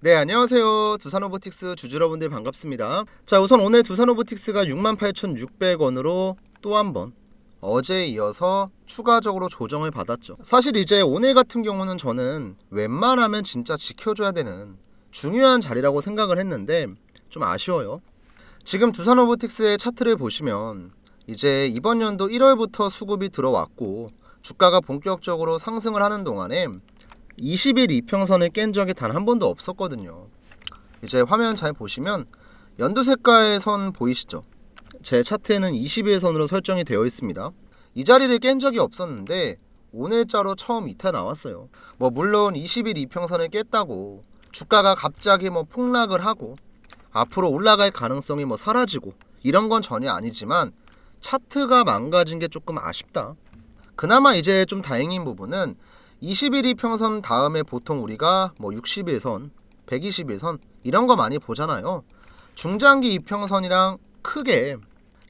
네, 안녕하세요. 두산 로보틱스 주주여러분들 반갑습니다. 자, 우선 오늘 두산 로보틱스가 68,600원으로 또 한 번 어제에 이어서 추가적으로 조정을 받았죠. 사실 이제 오늘 같은 경우는 저는 웬만하면 진짜 지켜줘야 되는 중요한 자리라고 생각을 했는데 좀 아쉬워요. 지금 두산 로보틱스의 차트를 보시면 이제 이번 연도 1월부터 수급이 들어왔고 주가가 본격적으로 상승을 하는 동안에 20일 이평선을 깬 적이 단 한 번도 없었거든요. 이제 화면 잘 보시면 연두 색깔 선 보이시죠? 제 차트에는 20일 선으로 설정이 되어 있습니다. 이 자리를 깬 적이 없었는데 오늘자로 처음 이탈 나왔어요. 뭐 물론 20일 이평선을 깼다고 주가가 갑자기 뭐 폭락을 하고 앞으로 올라갈 가능성이 뭐 사라지고 이런 건 전혀 아니지만 차트가 망가진 게 조금 아쉽다. 그나마 이제 좀 다행인 부분은 21일 평선 다음에 보통 우리가 뭐 60일선, 120일선 이런 거 많이 보잖아요. 중장기 이평선이랑 크게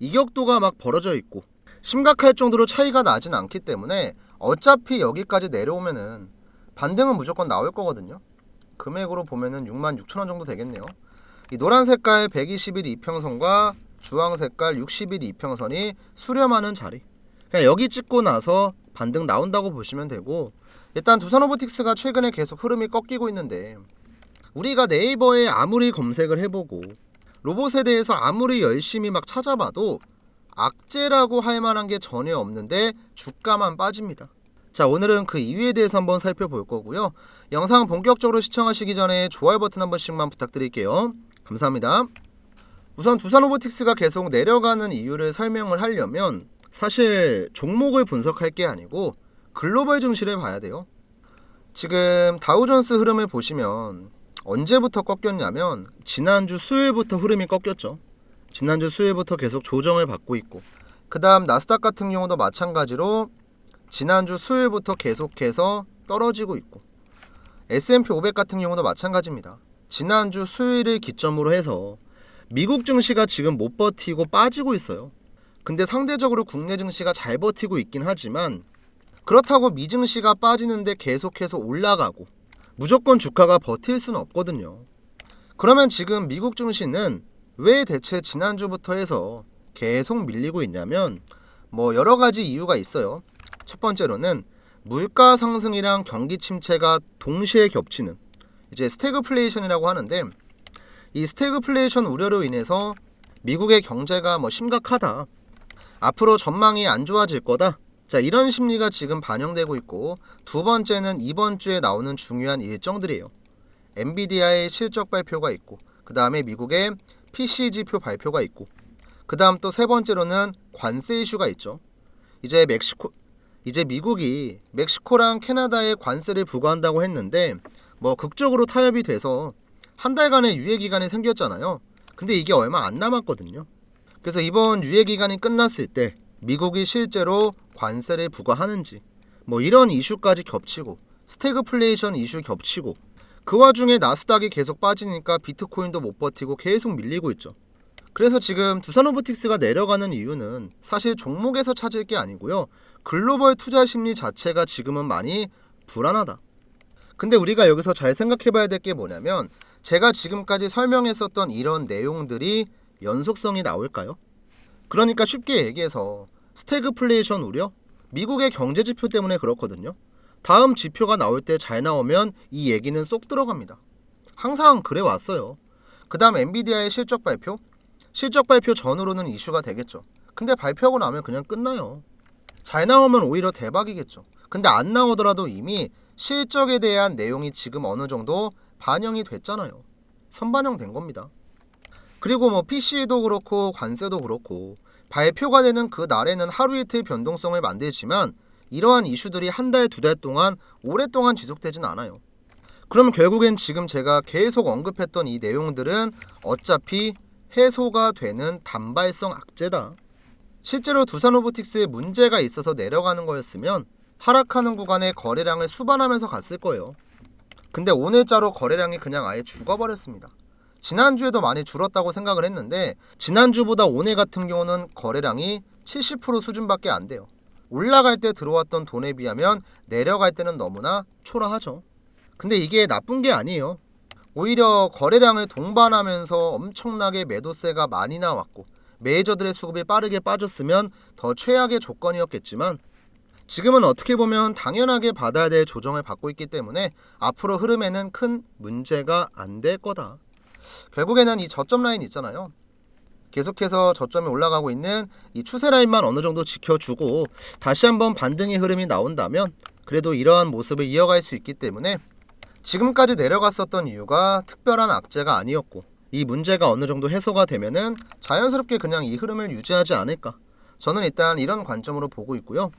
이격도가 막 벌어져 있고 심각할 정도로 차이가 나진 않기 때문에 어차피 여기까지 내려오면은 반등은 무조건 나올 거거든요. 금액으로 보면은 6만 6천 원 정도 되겠네요. 이 노란 색깔 120일 이평선과 주황 색깔 60일 이평선이 수렴하는 자리. 그냥 여기 찍고 나서 반등 나온다고 보시면 되고 일단 두산 로보틱스가 최근에 계속 흐름이 꺾이고 있는데 우리가 네이버에 아무리 검색을 해보고 로봇에 대해서 아무리 열심히 막 찾아봐도 악재라고 할 만한 게 전혀 없는데 주가만 빠집니다. 자 오늘은 그 이유에 대해서 한번 살펴볼 거고요. 영상 본격적으로 시청하시기 전에 좋아요 버튼 한 번씩만 부탁드릴게요. 감사합니다. 우선 두산 로보틱스가 계속 내려가는 이유를 설명을 하려면 사실 종목을 분석할 게 아니고 글로벌 증시를 봐야 돼요. 지금 다우존스 흐름을 보시면 언제부터 꺾였냐면 지난주 수요일부터 흐름이 꺾였죠. 지난주 수요일부터 계속 조정을 받고 있고 그 다음 나스닥 같은 경우도 마찬가지로 지난주 수요일부터 계속해서 떨어지고 있고 S&P 500 같은 경우도 마찬가지입니다. 지난주 수요일을 기점으로 해서 미국 증시가 지금 못 버티고 빠지고 있어요. 근데 상대적으로 국내 증시가 잘 버티고 있긴 하지만 그렇다고 미 증시가 빠지는데 계속해서 올라가고 무조건 주가가 버틸 수는 없거든요. 그러면 지금 미국 증시는 왜 대체 지난주부터 해서 계속 밀리고 있냐면 뭐 여러 가지 이유가 있어요. 첫 번째로는 물가 상승이랑 경기 침체가 동시에 겹치는 이제 스태그플레이션이라고 하는데 이 스태그플레이션 우려로 인해서 미국의 경제가 뭐 심각하다. 앞으로 전망이 안 좋아질 거다. 자, 이런 심리가 지금 반영되고 있고 두 번째는 이번 주에 나오는 중요한 일정들이에요. 엔비디아의 실적 발표가 있고 그 다음에 미국의 PC 지표 발표가 있고 그 다음 또 세 번째로는 관세 이슈가 있죠. 이제 멕시코 이제 미국이 멕시코랑 캐나다에 관세를 부과한다고 했는데 뭐 극적으로 타협이 돼서 한 달간의 유예 기간이 생겼잖아요. 근데 이게 얼마 안 남았거든요. 그래서 이번 유예 기간이 끝났을 때 미국이 실제로 관세를 부과하는지 뭐 이런 이슈까지 겹치고 스태그플레이션 이슈 겹치고 그 와중에 나스닥이 계속 빠지니까 비트코인도 못 버티고 계속 밀리고 있죠. 그래서 지금 두산로보틱스가 내려가는 이유는 사실 종목에서 찾을 게 아니고요. 글로벌 투자 심리 자체가 지금은 많이 불안하다. 근데 우리가 여기서 잘 생각해 봐야 될 게 뭐냐면 제가 지금까지 설명했었던 이런 내용들이 연속성이 나올까요? 그러니까 쉽게 얘기해서 스태그플레이션 우려? 미국의 경제 지표 때문에 그렇거든요. 다음 지표가 나올 때 잘 나오면 이 얘기는 쏙 들어갑니다. 항상 그래 왔어요. 그 다음 엔비디아의 실적 발표? 실적 발표 전후로는 이슈가 되겠죠. 근데 발표하고 나면 그냥 끝나요. 잘 나오면 오히려 대박이겠죠. 근데 안 나오더라도 이미 실적에 대한 내용이 지금 어느 정도 반영이 됐잖아요. 선반영된 겁니다. 그리고 뭐 PC도 그렇고 관세도 그렇고 발표가 되는 그 날에는 하루 이틀 변동성을 만들지만 이러한 이슈들이 한 달, 두 달 동안 오랫동안 지속되진 않아요. 그럼 결국엔 지금 제가 계속 언급했던 이 내용들은 어차피 해소가 되는 단발성 악재다. 실제로 두산 로보틱스에 문제가 있어서 내려가는 거였으면 하락하는 구간에 거래량을 수반하면서 갔을 거예요. 근데 오늘자로 거래량이 그냥 아예 죽어버렸습니다. 지난주에도 많이 줄었다고 생각을 했는데 지난주보다 오늘 같은 경우는 거래량이 70% 수준밖에 안 돼요. 올라갈 때 들어왔던 돈에 비하면 내려갈 때는 너무나 초라하죠. 근데 이게 나쁜 게 아니에요. 오히려 거래량을 동반하면서 엄청나게 매도세가 많이 나왔고 메이저들의 수급이 빠르게 빠졌으면 더 최악의 조건이었겠지만 지금은 어떻게 보면 당연하게 받아야 될 조정을 받고 있기 때문에 앞으로 흐름에는 큰 문제가 안 될 거다. 결국에는 이 저점 라인 있잖아요. 계속해서 저점이 올라가고 있는 이 추세 라인만 어느 정도 지켜주고 다시 한번 반등의 흐름이 나온다면 그래도 이러한 모습을 이어갈 수 있기 때문에 지금까지 내려갔었던 이유가 특별한 악재가 아니었고 이 문제가 어느 정도 해소가 되면은 자연스럽게 그냥 이 흐름을 유지하지 않을까. 저는 일단 이런 관점으로 보고 있고요.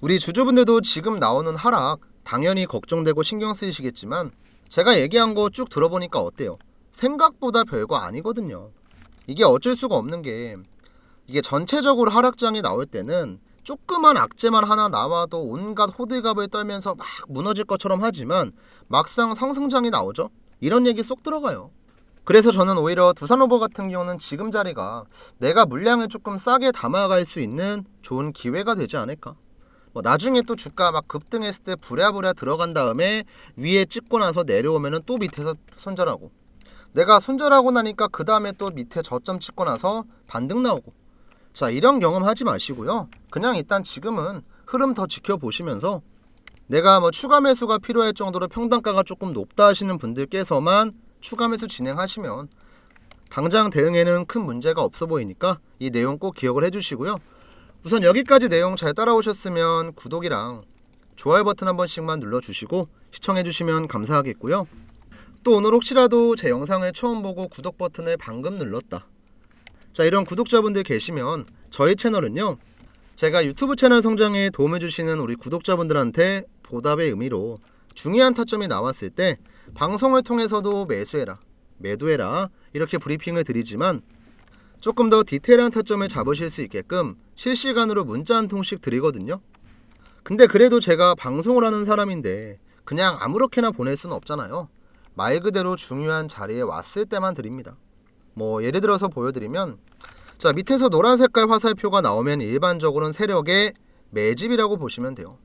우리 주주분들도 지금 나오는 하락 당연히 걱정되고 신경 쓰이시겠지만 제가 얘기한 거 쭉 들어보니까 어때요? 생각보다 별거 아니거든요. 이게 어쩔 수가 없는 게 이게 전체적으로 하락장이 나올 때는 조그만 악재만 하나 나와도 온갖 호들갑을 떨면서 막 무너질 것처럼 하지만 막상 상승장이 나오죠? 이런 얘기 쏙 들어가요. 그래서 저는 오히려 두산오버 같은 경우는 지금 자리가 내가 물량을 조금 싸게 담아갈 수 있는 좋은 기회가 되지 않을까. 뭐 나중에 또 주가 막 급등했을 때 부랴부랴 들어간 다음에 위에 찍고 나서 내려오면은 또 밑에서 손절하고 내가 손절하고 나니까 그 다음에 또 밑에 저점 찍고 나서 반등 나오고. 자 이런 경험 하지 마시고요. 그냥 일단 지금은 흐름 더 지켜보시면서 내가 뭐 추가 매수가 필요할 정도로 평단가가 조금 높다 하시는 분들께서만 추가 매수 진행하시면 당장 대응에는 큰 문제가 없어 보이니까 이 내용 꼭 기억을 해주시고요. 우선 여기까지 내용 잘 따라오셨으면 구독이랑 좋아요 버튼 한 번씩만 눌러주시고 시청해주시면 감사하겠고요. 또 오늘 혹시라도 제 영상을 처음 보고 구독 버튼을 방금 눌렀다. 자 이런 구독자분들 계시면 저희 채널은요. 제가 유튜브 채널 성장에 도움을 주시는 우리 구독자분들한테 보답의 의미로 중요한 타점이 나왔을 때 방송을 통해서도 매수해라, 매도해라 이렇게 브리핑을 드리지만 조금 더 디테일한 타점을 잡으실 수 있게끔 실시간으로 문자 한 통씩 드리거든요. 근데 그래도 제가 방송을 하는 사람인데 그냥 아무렇게나 보낼 수는 없잖아요. 말 그대로 중요한 자리에 왔을 때만 드립니다. 뭐 예를 들어서 보여드리면 자 밑에서 노란 색깔 화살표가 나오면 일반적으로는 세력의 매집이라고 보시면 돼요.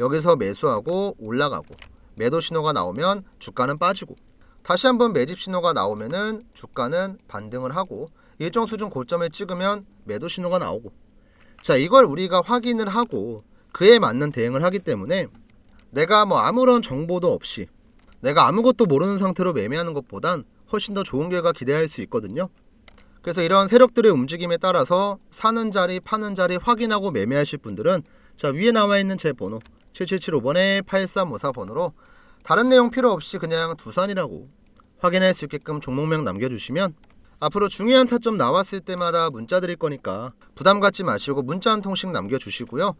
여기서 매수하고 올라가고 매도 신호가 나오면 주가는 빠지고 다시 한번 매집 신호가 나오면은 주가는 반등을 하고 일정 수준 고점을 찍으면 매도 신호가 나오고 자 이걸 우리가 확인을 하고 그에 맞는 대응을 하기 때문에 내가 뭐 아무런 정보도 없이 내가 아무것도 모르는 상태로 매매하는 것보단 훨씬 더 좋은 결과 기대할 수 있거든요. 그래서 이런 세력들의 움직임에 따라서 사는 자리, 파는 자리 확인하고 매매하실 분들은 자 위에 나와 있는 제 번호 7775번에 8354번으로 다른 내용 필요 없이 그냥 두산이라고 확인할 수 있게끔 종목명 남겨주시면 앞으로 중요한 타점 나왔을 때마다 문자 드릴 거니까 부담 갖지 마시고 문자 한 통씩 남겨주시고요.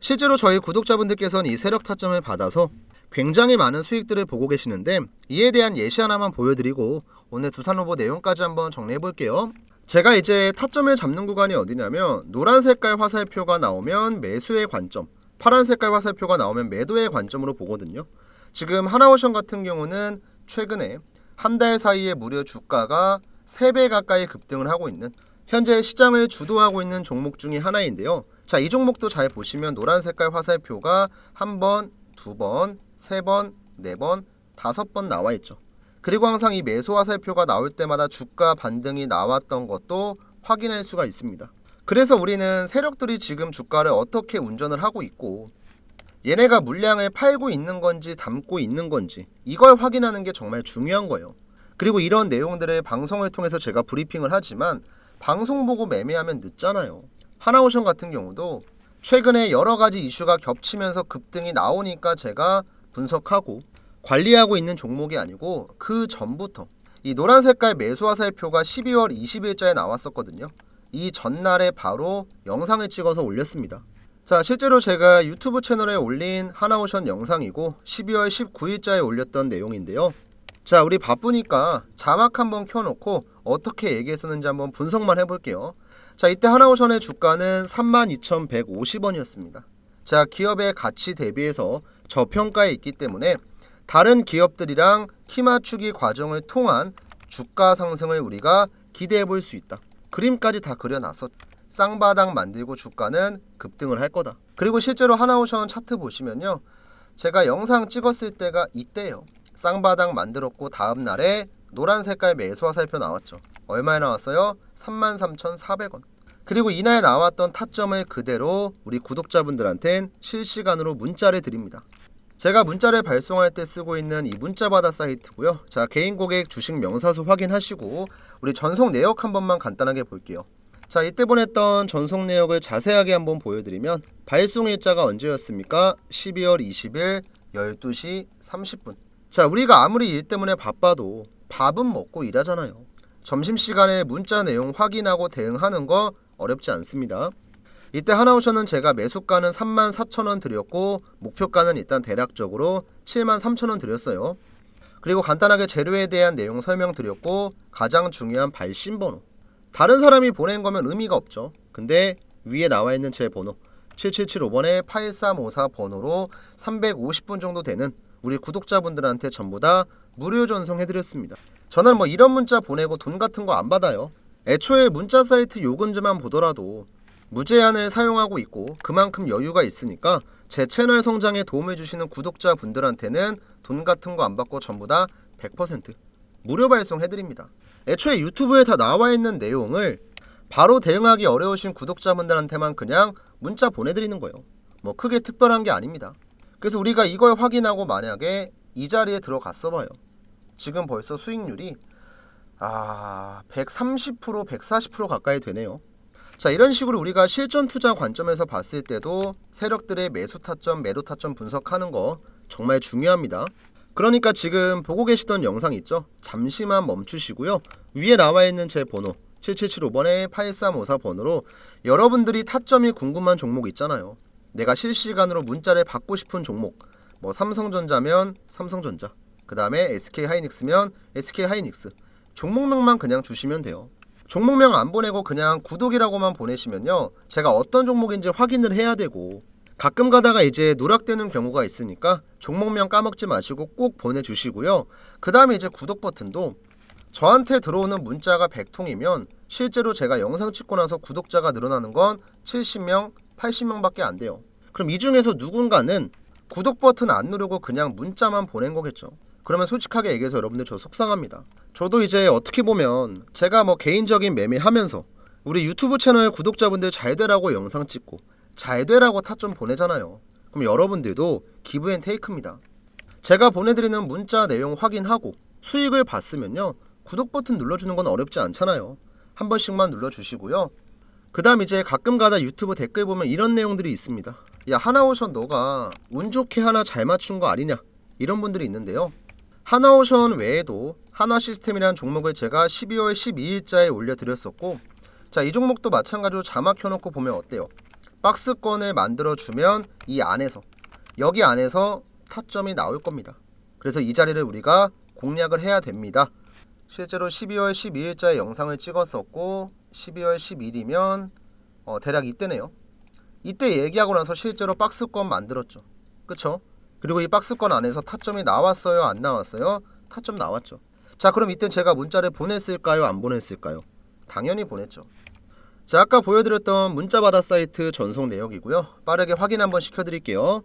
실제로 저희 구독자분들께서는 이 세력 타점을 받아서 굉장히 많은 수익들을 보고 계시는데 이에 대한 예시 하나만 보여드리고 오늘 두산 후보 내용까지 한번 정리해 볼게요. 제가 이제 타점을 잡는 구간이 어디냐면 노란 색깔 화살표가 나오면 매수의 관점, 파란 색깔 화살표가 나오면 매도의 관점으로 보거든요. 지금 하나오션 같은 경우는 최근에 한 달 사이에 무려 주가가 3배 가까이 급등을 하고 있는 현재 시장을 주도하고 있는 종목 중의 하나인데요. 자, 이 종목도 잘 보시면 노란 색깔 화살표가 한 번, 두 번, 세 번, 네 번, 다섯 번 나와 있죠. 그리고 항상 이 매수 화살표가 나올 때마다 주가 반등이 나왔던 것도 확인할 수가 있습니다. 그래서 우리는 세력들이 지금 주가를 어떻게 운전을 하고 있고 얘네가 물량을 팔고 있는 건지 담고 있는 건지 이걸 확인하는 게 정말 중요한 거예요. 그리고 이런 내용들을 방송을 통해서 제가 브리핑을 하지만 방송 보고 매매하면 늦잖아요. 하나오션 같은 경우도 최근에 여러 가지 이슈가 겹치면서 급등이 나오니까 제가 분석하고 관리하고 있는 종목이 아니고 그 전부터 이 노란 색깔 매수 화살표가 12월 20일자에 나왔었거든요. 이 전날에 바로 영상을 찍어서 올렸습니다. 자, 실제로 제가 유튜브 채널에 올린 하나오션 영상이고 12월 19일자에 올렸던 내용인데요. 자, 우리 바쁘니까 자막 한번 켜놓고 어떻게 얘기했었는지 한번 분석만 해볼게요. 자, 이때 하나오션의 주가는 32,150원이었습니다. 자, 기업의 가치 대비해서 저평가에 있기 때문에 다른 기업들이랑 키 맞추기 과정을 통한 주가 상승을 우리가 기대해 볼 수 있다. 그림까지 다 그려놨어. 쌍바닥 만들고 주가는 급등을 할 거다. 그리고 실제로 하나오션 차트 보시면요. 제가 영상 찍었을 때가 이때요. 쌍바닥 만들었고 다음 날에 노란 색깔 매수화 살표 나왔죠. 얼마에 나왔어요? 33,400원. 그리고 이날 나왔던 타점을 그대로 우리 구독자분들한텐 실시간으로 문자를 드립니다. 제가 문자를 발송할 때 쓰고 있는 이 문자바다 사이트고요. 자, 개인 고객 주식 명사수 확인하시고 우리 전송 내역 한 번만 간단하게 볼게요. 자, 이때 보냈던 전송 내역을 자세하게 한번 보여드리면 발송 일자가 언제였습니까? 12월 20일 12시 30분. 자, 우리가 아무리 일 때문에 바빠도 밥은 먹고 일하잖아요. 점심시간에 문자 내용 확인하고 대응하는 거 어렵지 않습니다. 이때 하나오션은 제가 매수가는 34,000원 드렸고 목표가는 일단 대략적으로 73,000원 드렸어요. 그리고 간단하게 재료에 대한 내용 설명드렸고 가장 중요한 발신 번호. 다른 사람이 보낸 거면 의미가 없죠. 근데 위에 나와 있는 제 번호 7775번에 8354 번호로 350분 정도 되는 우리 구독자분들한테 전부 다 무료 전송해드렸습니다. 저는 뭐 이런 문자 보내고 돈 같은 거 안 받아요. 애초에 문자 사이트 요금제만 보더라도 무제한을 사용하고 있고 그만큼 여유가 있으니까 제 채널 성장에 도움을 주시는 구독자 분들한테는 돈 같은 거 안 받고 전부 다 100% 무료 발송해드립니다. 애초에 유튜브에 다 나와 있는 내용을 바로 대응하기 어려우신 구독자분들한테만 그냥 문자 보내드리는 거예요. 뭐 크게 특별한 게 아닙니다. 그래서 우리가 이걸 확인하고 만약에 이 자리에 들어갔어 봐요. 지금 벌써 수익률이 아 130% 140% 가까이 되네요. 자 이런 식으로 우리가 실전 투자 관점에서 봤을 때도 세력들의 매수 타점, 매도 타점 분석하는 거 정말 중요합니다. 그러니까 지금 보고 계시던 영상 있죠? 잠시만 멈추시고요. 위에 나와 있는 제 번호 7775번에 8354 번호로 여러분들이 타점이 궁금한 종목 있잖아요. 내가 실시간으로 문자를 받고 싶은 종목 뭐 삼성전자면 삼성전자 그 다음에 SK하이닉스면 SK하이닉스 종목명만 그냥 주시면 돼요. 종목명 안 보내고 그냥 구독이라고만 보내시면요. 제가 어떤 종목인지 확인을 해야 되고 가끔 가다가 이제 누락되는 경우가 있으니까 종목명 까먹지 마시고 꼭 보내주시고요. 그 다음에 이제 구독 버튼도 저한테 들어오는 문자가 100통이면 실제로 제가 영상 찍고 나서 구독자가 늘어나는 건 70명, 80명 밖에 안 돼요. 그럼 이 중에서 누군가는 구독 버튼 안 누르고 그냥 문자만 보낸 거겠죠. 그러면 솔직하게 얘기해서 여러분들 저 속상합니다. 저도 이제 어떻게 보면 제가 뭐 개인적인 매매하면서 우리 유튜브 채널 구독자분들 잘 되라고 영상 찍고 잘 되라고 타점 보내잖아요. 그럼 여러분들도 기브 앤 테이크입니다. 제가 보내드리는 문자 내용 확인하고 수익을 봤으면요. 구독 버튼 눌러주는 건 어렵지 않잖아요. 한 번씩만 눌러주시고요. 그 다음 이제 가끔 가다 유튜브 댓글 보면 이런 내용들이 있습니다. 야, 하나오션 너가 운 좋게 하나 잘 맞춘 거 아니냐? 이런 분들이 있는데요. 하나오션 외에도 하나 시스템이라는 종목을 제가 12월 12일자에 올려드렸었고, 자, 이 종목도 마찬가지로 자막 켜놓고 보면 어때요? 박스권을 만들어주면 이 안에서, 여기 안에서 타점이 나올 겁니다. 그래서 이 자리를 우리가 공략을 해야 됩니다. 실제로 12월 12일자에 영상을 찍었었고 12월 10일이면 어, 대략 이때네요. 이때 얘기하고 나서 실제로 박스권 만들었죠. 그쵸? 그리고 이 박스권 안에서 타점이 나왔어요? 안 나왔어요? 타점 나왔죠. 자 그럼 이때 제가 문자를 보냈을까요? 안 보냈을까요? 당연히 보냈죠. 자 아까 보여드렸던 문자바다 사이트 전송 내역이고요. 빠르게 확인 한번 시켜드릴게요.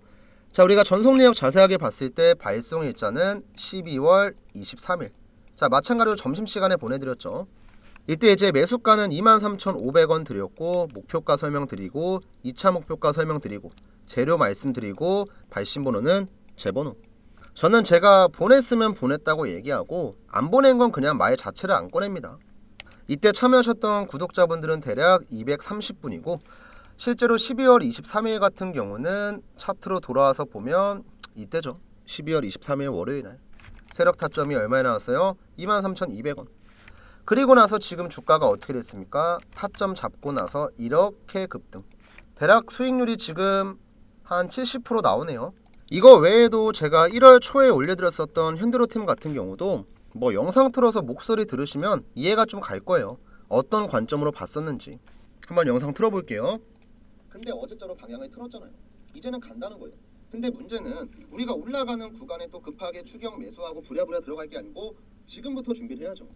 자 우리가 전송 내역 자세하게 봤을 때 발송 일자는 12월 23일 자 마찬가지로 점심시간에 보내드렸죠 이때 이제 매수가는 23,500원 드렸고 목표가 설명드리고 2차 목표가 설명드리고 재료 말씀드리고 발신 번호는 제 번호 저는 제가 보냈으면 보냈다고 얘기하고 안 보낸 건 그냥 말 자체를 안 꺼냅니다 이때 참여하셨던 구독자분들은 대략 230분이고 실제로 12월 23일 같은 경우는 차트로 돌아와서 보면 이때죠. 12월 23일 월요일 날 세력 타점이 얼마에 나왔어요? 23,200원. 그리고 나서 지금 주가가 어떻게 됐습니까? 타점 잡고 나서 이렇게 급등. 대략 수익률이 지금 한 70% 나오네요. 이거 외에도 제가 1월 초에 올려드렸었던 현대로팀 같은 경우도 뭐 영상 틀어서 목소리 들으시면 이해가 좀 갈 거예요. 어떤 관점으로 봤었는지. 한번 영상 틀어볼게요. 근데 어제처럼 방향을 틀었잖아요. 이제는 간다는 거예요. 근데 문제는 우리가 올라가는 구간에 또 급하게 추경 매수하고 부랴부랴 들어갈 게 아니고 지금부터 준비를 해야죠.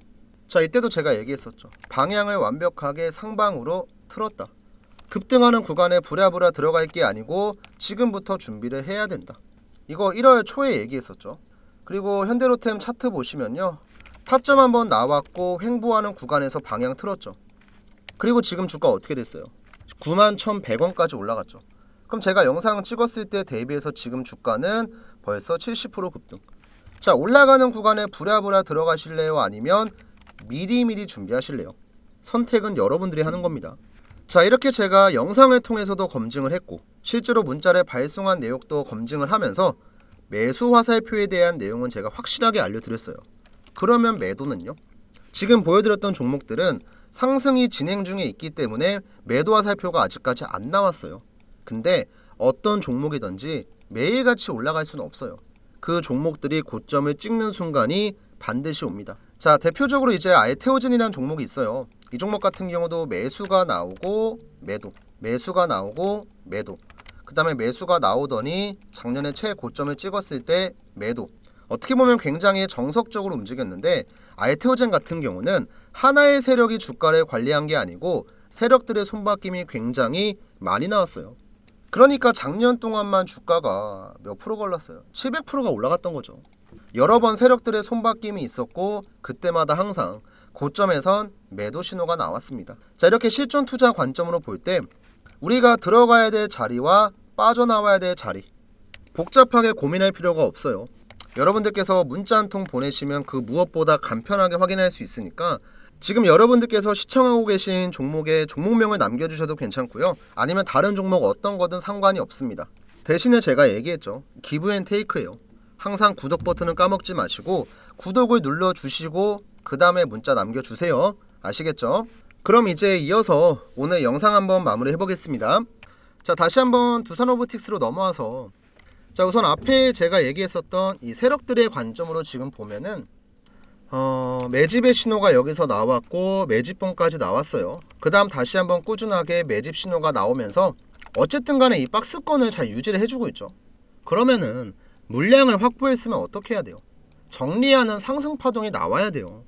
자 이때도 제가 얘기했었죠. 방향을 완벽하게 상방으로 틀었다. 급등하는 구간에 부랴부랴 들어갈 게 아니고 지금부터 준비를 해야 된다. 이거 1월 초에 얘기했었죠. 그리고 현대로템 차트 보시면요. 타점 한번 나왔고 횡보하는 구간에서 방향 틀었죠. 그리고 지금 주가 어떻게 됐어요? 91,100원까지 올라갔죠. 그럼 제가 영상 찍었을 때 대비해서 지금 주가는 벌써 70% 급등. 자, 올라가는 구간에 부랴부랴 들어가실래요? 아니면 미리미리 준비하실래요? 선택은 여러분들이 하는 겁니다. 자, 이렇게 제가 영상을 통해서도 검증을 했고 실제로 문자를 발송한 내역도 검증을 하면서 매수 화살표에 대한 내용은 제가 확실하게 알려드렸어요. 그러면 매도는요? 지금 보여드렸던 종목들은 상승이 진행 중에 있기 때문에 매도 화살표가 아직까지 안 나왔어요. 근데 어떤 종목이든지 매일같이 올라갈 수는 없어요. 그 종목들이 고점을 찍는 순간이 반드시 옵니다. 자, 대표적으로 이제 알테오젠이라는 종목이 있어요. 이 종목 같은 경우도 매수가 나오고 매도, 매수가 나오고 매도. 그 다음에 매수가 나오더니 작년에 최고점을 찍었을 때 매도. 어떻게 보면 굉장히 정석적으로 움직였는데 알테오젠 같은 경우는 하나의 세력이 주가를 관리한 게 아니고 세력들의 손바뀜이 굉장히 많이 나왔어요. 그러니까 작년 동안만 주가가 몇 프로 걸렸어요? 700%가 올라갔던 거죠. 여러 번 세력들의 손바뀜이 있었고 그때마다 항상 고점에선 매도 신호가 나왔습니다. 자, 이렇게 실전 투자 관점으로 볼 때 우리가 들어가야 될 자리와 빠져나와야 될 자리 복잡하게 고민할 필요가 없어요. 여러분들께서 문자 한 통 보내시면 그 무엇보다 간편하게 확인할 수 있으니까 지금 여러분들께서 시청하고 계신 종목의 종목명을 남겨주셔도 괜찮고요. 아니면 다른 종목 어떤 거든 상관이 없습니다. 대신에 제가 얘기했죠. 기브앤테이크예요. 항상 구독 버튼은 까먹지 마시고 구독을 눌러주시고 그 다음에 문자 남겨주세요. 아시겠죠? 그럼 이제 이어서 오늘 영상 한번 마무리 해보겠습니다. 자 다시 한번 두산오브틱스로 넘어와서 자 우선 앞에 제가 얘기했었던 이 세력들의 관점으로 지금 보면은 어, 매집의 신호가 여기서 나왔고 매집봉까지 나왔어요. 그 다음 다시 한번 꾸준하게 매집 신호가 나오면서 어쨌든 간에 이 박스권을 잘 유지를 해주고 있죠. 그러면은 물량을 확보했으면 어떻게 해야 돼요? 정리하는 상승 파동이 나와야 돼요.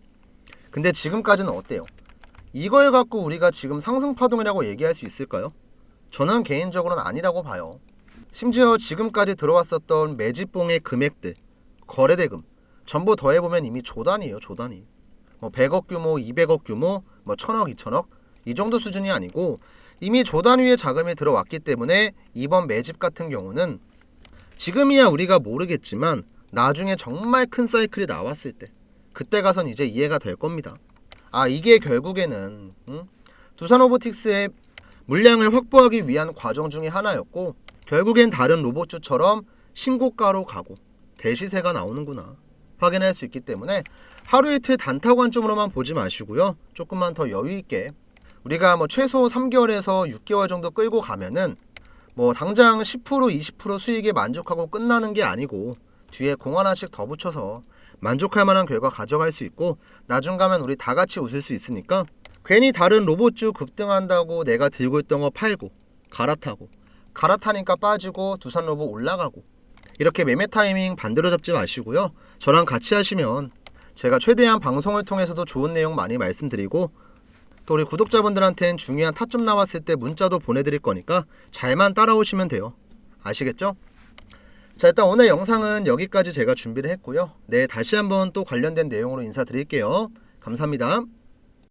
근데 지금까지는 어때요? 이걸 갖고 우리가 지금 상승 파동이라고 얘기할 수 있을까요? 저는 개인적으로는 아니라고 봐요. 심지어 지금까지 들어왔었던 매집봉의 금액들, 거래대금 전부 더해보면 이미 조단이에요, 조단이. 뭐 100억 규모, 200억 규모, 뭐 1000억, 2000억 이 정도 수준이 아니고 이미 조단 위에 자금이 들어왔기 때문에 이번 매집 같은 경우는 지금이야 우리가 모르겠지만 나중에 정말 큰 사이클이 나왔을 때 그때 가선 이제 이해가 될 겁니다. 아 이게 결국에는 응? 두산 오버틱스의 물량을 확보하기 위한 과정 중에 하나였고 결국엔 다른 로봇주처럼 신고가로 가고 대시세가 나오는구나 확인할 수 있기 때문에 하루 이틀 단타 관점으로만 보지 마시고요 조금만 더 여유 있게 우리가 뭐 최소 3개월에서 6개월 정도 끌고 가면은 뭐 당장 10% 20% 수익에 만족하고 끝나는 게 아니고 뒤에 공 하나씩 더 붙여서 만족할 만한 결과 가져갈 수 있고 나중 가면 우리 다 같이 웃을 수 있으니까 괜히 다른 로봇주 급등한다고 내가 들고 있던 거 팔고 갈아타고 갈아타니까 빠지고 두산 로봇 올라가고 이렇게 매매 타이밍 반대로 잡지 마시고요 저랑 같이 하시면 제가 최대한 방송을 통해서도 좋은 내용 많이 말씀드리고 또 우리 구독자분들한테는 중요한 타점 나왔을 때 문자도 보내드릴 거니까 잘만 따라오시면 돼요 아시겠죠? 자 일단 오늘 영상은 여기까지 제가 준비를 했고요. 네 다시 한번 또 관련된 내용으로 인사드릴게요. 감사합니다.